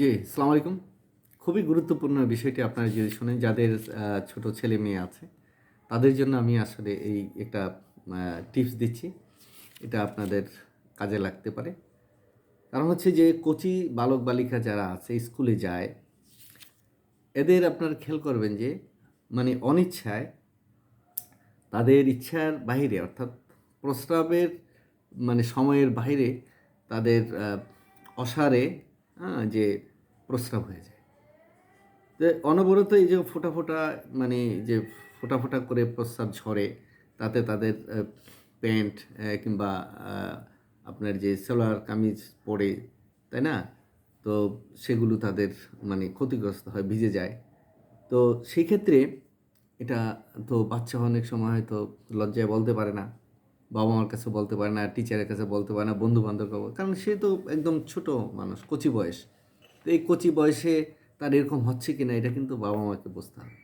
জি সালাম আলাইকুম। খুবই গুরুত্বপূর্ণ বিষয়টি আপনারা যদি শোনেন যাদের ছোট ছেলে মেয়ে আছে তাদের জন্য আমি আসলে এই একটা টিপস দিচ্ছি। এটা আপনাদের কাজে লাগতে পারে। কারণ হচ্ছে যে কচি বালক বালিকা যারা আছে স্কুলে যায় এদের আপনারা খেয়াল করবেন যে মানে অনিচ্ছায় তাদের ইচ্ছার বাইরে অর্থাৎ প্রস্রাবের মানে সময়ের বাইরে তাদের অসারে হ্যাঁ, যে প্রস্রাব হয়ে যায়। তো অনবরত এই যে ফোটা ফোটা মানে যে ফোটা ফোটা করে প্রস্রাব ঝরে, তাতে তাদের প্যান্ট কিংবা আপনার যে সেলোয়ার কামিজ পরে, তাই না? তো সেগুলো তাদের মানে ক্ষতিগ্রস্ত হয়, ভিজে যায়। তো সেই ক্ষেত্রে এটা তো বাচ্চা অনেক সময় হয়তো লজ্জায় বলতে পারে না বাবা মার কাছে বলতে পারে না টিচারের কাছে বলতে পারে না বন্ধু বান্ধব কারণ সে তো একদম ছোট মানুষ, কচি বয়স। তো এই কচি বয়সে তার এরকম হচ্ছে কি না এটা কিন্তু বাবা মাকে বুঝতে হবে।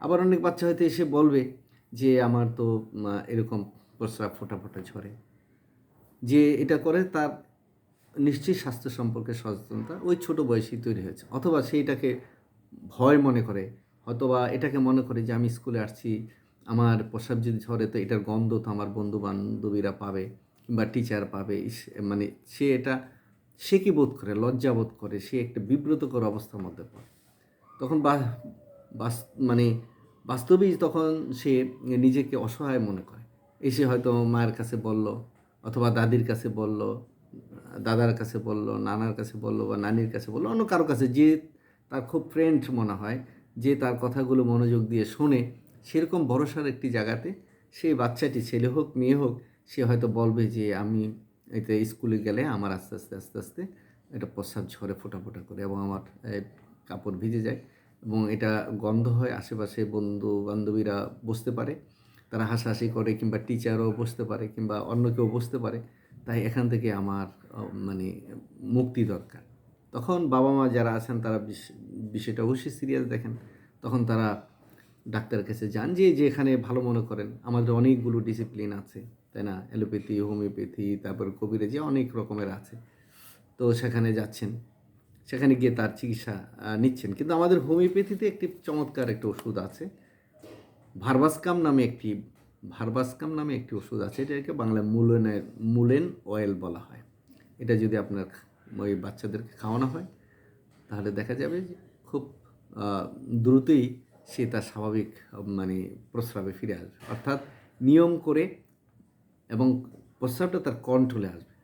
আবার অনেক বাচ্চা হয়তো এসে বলবে যে, আমার তো এরকম প্রস্রাব ফোটা ফোটা ঝরে। যে এটা করে তার নিশ্চয়ই স্বাস্থ্য সম্পর্কে সচেতনতা ওই ছোট বয়সেই তৈরি হয়েছে। অথবা সেইটাকে ভয় মনে করে, অথবা এটাকে মনে করে যে, আমি স্কুলে আসছি, আমার প্রস্রাব যদি ঝরে তো এটার গন্ধ তো আমার বন্ধু বান্ধবীরা পাবে কিংবা টিচার পাবে। মানে সে এটা সে কি বোধ করে? লজ্জা বোধ করে? সে একটা বিব্রতকর অবস্থার মধ্যে পড়ে। তখন বাস- মানে বাস্তবেই তখন সে নিজেকে অসহায় মনে করে। এসে হয়তো মায়ের কাছে বলল অথবা দাদির কাছে বলল, দাদার কাছে বলল, নানার কাছে বলল বা নানির কাছে বলল, অন্য কারও কাছে যে তার খুব ফ্রেন্ড মনে হয়, যে তার কথাগুলো মনোযোগ দিয়ে শোনে, সেরকম ভরসার একটি জায়গাতে সেই বাচ্চাটি ছেলে হোক, মেয়ে হোক, সে হয়তো বলবে যে আমি এতে স্কুলে গেলে আমার আস্তে আস্তে আস্তে আস্তে এটা প্রস্রাব ঝরে ফোটা ফোটা করে এবং আমার কাপড় ভিজে যায় এবং এটা গন্ধ হয় আশেপাশে বন্ধু বান্ধবীরা বুঝতে পারে। তারা হাসাহাসি করে কিংবা টিচারও বসতে পারে কিংবা অন্য কেউ বসতে পারে। তাই এখান থেকে আমার মানে মুক্তি দরকার। তখন বাবা মা যারা আছেন তারা বিষ- বিষয়টা অবশ্যই সিরিয়াস দেখেন। তখন তারা ডাক্তারের কাছে যান যে এখানে ভালো মনে করেন। আমাদের অনেকগুলো ডিসিপ্লিন আছে। তাই না? অ্যালোপ্যাথি, হোমিওপ্যাথি, তারপর কবিরাজি অনেক রকমের আছে। তো সেখানে যাচ্ছেন। সেখানে গিয়ে তার চিকিৎসা নিচ্ছেন। কিন্তু আমাদের হোমিওপ্যাথিতে একটি চমৎকার একটা ওষুধ আছে। ভারবাসকাম নামে একটি, ভারবাসকাম নামে একটি ওষুধ আছে। এটাকে বাংলায় মুলেনের মুলেন অয়েল বলা হয়। এটা যদি আপনার ওই বাচ্চাদেরকে খাওয়ানো হয়, তাহলে দেখা যাবে যে খুব দ্রুতই সে তার স্বাভাবিক মানে প্রস্রাবে ফিরে আসবে। অর্থাৎ নিয়ম করে এবং প্রস্রাবটা তার কন্ট্রোলে আসবে।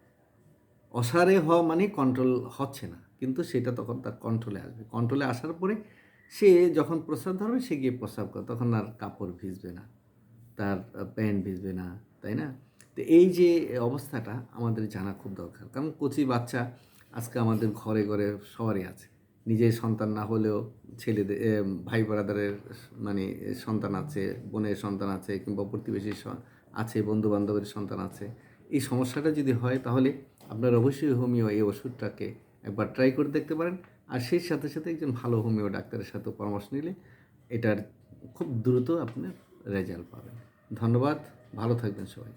অসারে হওয়া মানে কন্ট্রোল হচ্ছে না, কিন্তু সেটা তখন তার কন্ট্রোলে আসবে। কন্ট্রোলে আসার পরে সে যখন প্রস্রাব ধরবে, সে গিয়ে প্রস্রাব করে, তখন আর কাপড় ভিজবে না, তার প্যান্ট ভিজবে না, তাই না? তো এই যে অবস্থাটা আমাদের জানা খুব দরকার, কারণ কচি বাচ্চা আজকে আমাদের ঘরে ঘরে সবারই আছে। নিজের সন্তান না হলেও ছেলেদের ভাই ব্রাদারের মানে সন্তান আছে, বোনের সন্তান আছে কিংবা প্রতিবেশীর আছে বন্ধু বান্ধবের সন্তান আছে। এই সমস্যাটা যদি হয়, তাহলে আপনার অবশ্যই হোমিও এই ওষুধটাকে একবার ট্রাই করে দেখতে পারেন। আর সেই সাথে সাথে একজন ভালো হোমিও ডাক্তারের সাথে পরামর্শ নিলে এটার খুব দ্রুত আপনার রেজাল্ট পাবেন। ধন্যবাদ, ভালো থাকবেন সবাই।